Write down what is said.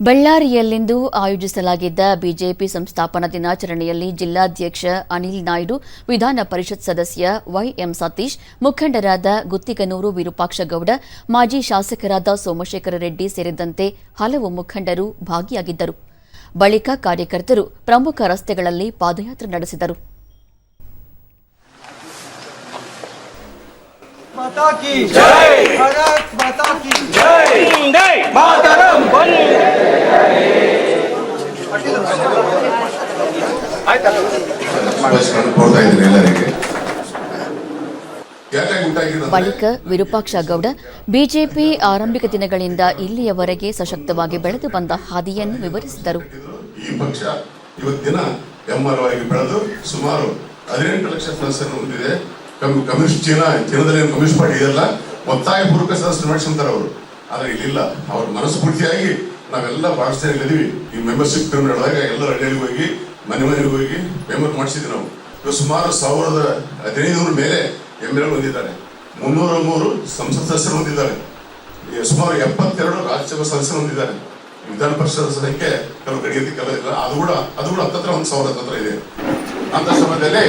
ಬಳ್ಳಾರಿಯಲ್ಲಿಂದು ಆಯೋಜಿಸಲಾಗಿದ್ದ ಬಿಜೆಪಿ ಸಂಸ್ಥಾಪನಾ ದಿನಾಚರಣೆಯಲ್ಲಿ ಜಿಲ್ಲಾಧ್ಯಕ್ಷ ಅನಿಲ್ ನಾಯ್ಡು, ವಿಧಾನ ಪರಿಷತ್ ಸದಸ್ಯ ವೈಎಂ ಸತೀಶ್, ಮುಖಂಡರಾದ ಗುತ್ತಿಗನೂರು ವಿರೂಪಾಕ್ಷಗೌಡ, ಮಾಜಿ ಶಾಸಕರಾದ ಸೋಮಶೇಖರ ರೆಡ್ಡಿ ಸೇರಿದಂತೆ ಹಲವು ಮುಖಂಡರು ಭಾಗಿಯಾಗಿದ್ದರು. ಬಳಿಕ ಕಾರ್ಯಕರ್ತರು ಪ್ರಮುಖ ರಸ್ತೆಗಳಲ್ಲಿ ಪಾದಯಾತ್ರೆ ನಡೆಸಿದರು. ಬಳಿಕ ವಿರೂಪಾಕ್ಷ ಗೌಡ, ಬಿಜೆಪಿ ಆರಂಭಿಕ ದಿನಗಳಿಂದ ಇಲ್ಲಿಯವರೆಗೆ ಸಶಕ್ತವಾಗಿ ಬೆಳೆದು ಬಂದ ಹಾದಿಯನ್ನು ವಿವರಿಸಿದರು. ಈ ಪಕ್ಷ ಇವತ್ತಿನ ಎಮ್ಮರವಾಗಿ ಬೆಳೆದು ಸುಮಾರು ಹದಿನೆಂಟು ಲಕ್ಷ ಸದಸ್ಯರನ್ನು ಹೊಂದಿದೆ. ಕಮ್- ಕಮ್ಯುನಿಸ್ಟ್ ಚೀನಾ ಚೀನಾದಲ್ಲಿ ಕಮ್ಯುನಿಸ್ಟ್ ಪಾರ್ಟಿ ಇದೆಯಲ್ಲ, ಒತ್ತಾಯಪೂರ್ವಕ ಸದಸ್ಯರು ಮಾಡಿಸ್ಕೊಂತಾರೆ ಅವರು. ಆದರೆ ಇಲ್ಲಿಲ್ಲ. ಅವ್ರ ಮನಸ್ಫೂರ್ತಿಯಾಗಿ ನಾವೆಲ್ಲ ಇದ್ದೀವಿ ಈ ಮೆಂಬರ್ಶಿಪ್ ಟರ್ಮ್ ನಡೆದಾಗ ಎಲ್ಲ ಹಳ್ಳಿಗೆ ಹೋಗಿ, ಮನೆ ಮನೆಗೆ ಹೋಗಿ ಮೆಂಬರ್ ಮಾಡಿಸಿದ್ವಿ ನಾವು. ಇವಾಗ ಸುಮಾರು ಸಾವಿರದ ಹದಿನೈದು ಮೇಲೆ ಎಂ ಎಲ್ ಹೊಂದಿದ್ದಾರೆ. ಮುನ್ನೂರ ಮೂರು ಸಂಸತ್ ಸದಸ್ಯರು ಹೊಂದಿದ್ದಾರೆ. ಸುಮಾರು ಎಪ್ಪತ್ತೆರಡು ರಾಜ್ಯಸಭಾ ಸದಸ್ಯರು ಹೊಂದಿದ್ದಾರೆ. ವಿಧಾನ ಪರಿಷತ್ ಸಂಖ್ಯೆ ಕೆಲವು ಗಡಿಯಲ್ಲಿ ಇಲ್ಲ ಅದು ಕೂಡ ಅದು ಕೂಡ ಹತ್ತತ್ರ ಒಂದು ಸಾವಿರ ಹತ್ತತ್ರ ಇದೆ. ಅಂತ ಸಮಯದಲ್ಲಿ